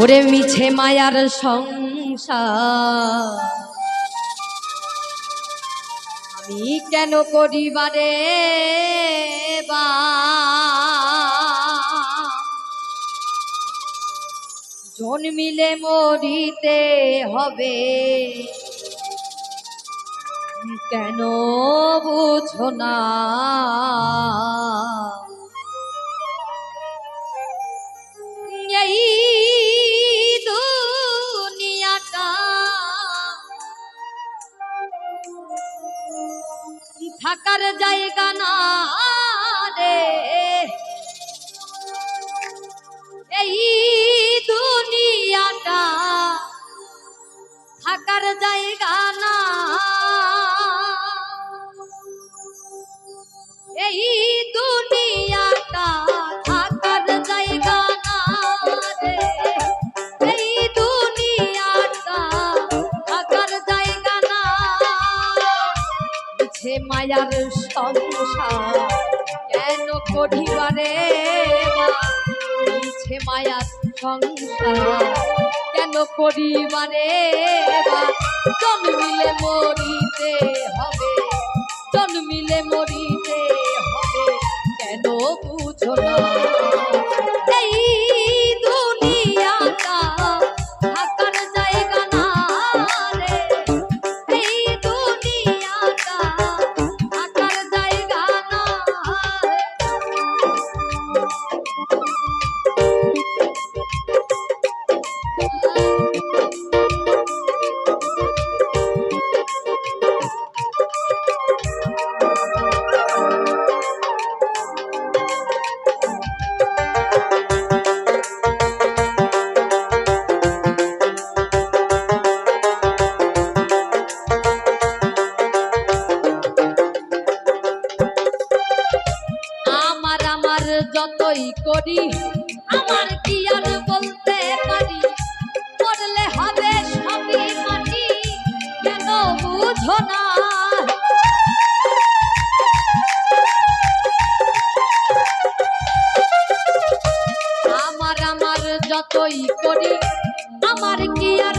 ওরে মিছে মায়ার সংসার। আমি কেন করিবারে বা? জন্মিলে মরিতে হবে। কেন বুঝো না? এই দুনিয়াটা থাকার জায়গা না রে। এই দুনিয়াটা না। মিছে মায়ার সংসার কেন কঠিবারে মিছে মায়ার সংসার। কেন করিবারে জন্মিলে মরিতে হবে। জন্মিলে মরিতে হবে। কেন বুঝো না? করি আমার কি আর বলতে পারি। করলে হবে সবই মাটি কেন বুঝো না? আমার আমার যতই করি, আমার কি আর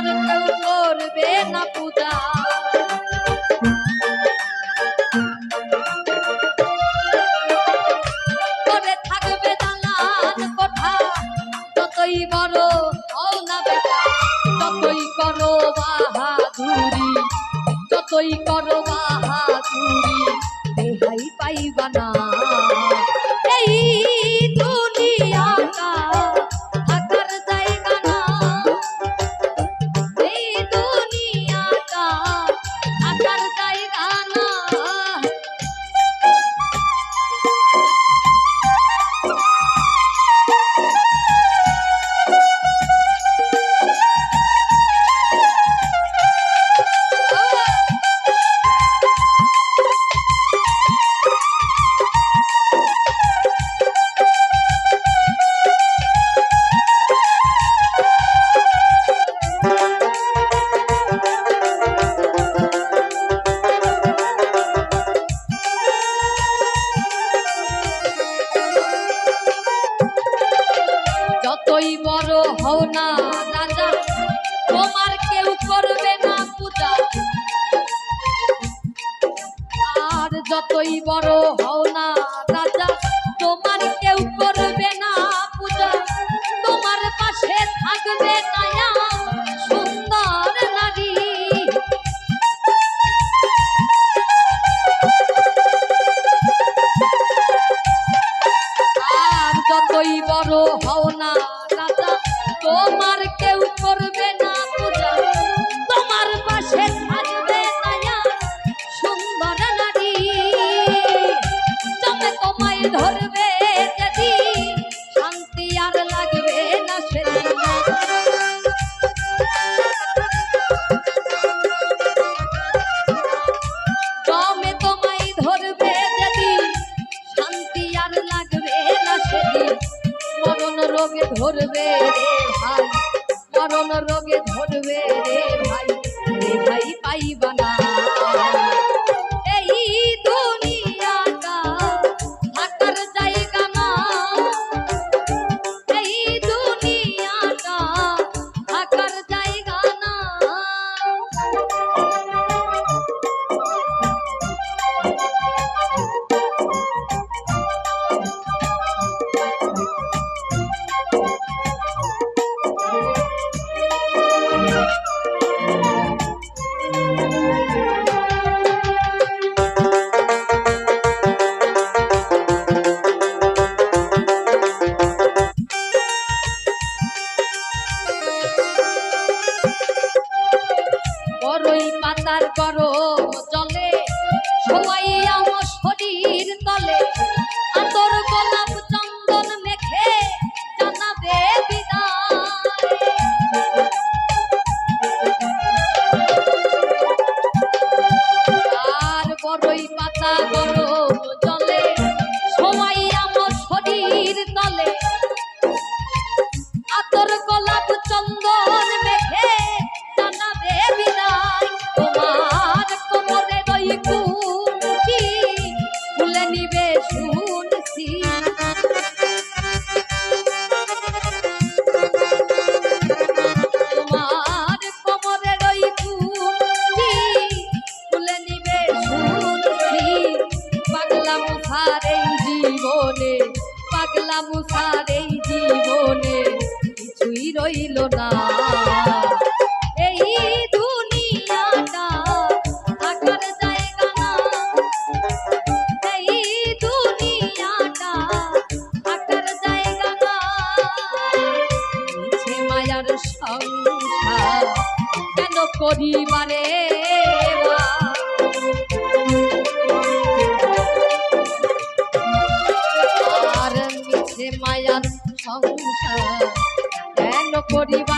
তোমার কেউ করবে না রাজা তোমার কেউ করবে না পূজা। আর যতই বড় হও তোমার কেউ রে ভাই মরণ রোগে ধরবে রে ভাই। রে ভাই পাইবা করো করিবারে আর মিছে মায়ার সংসার কেন করিব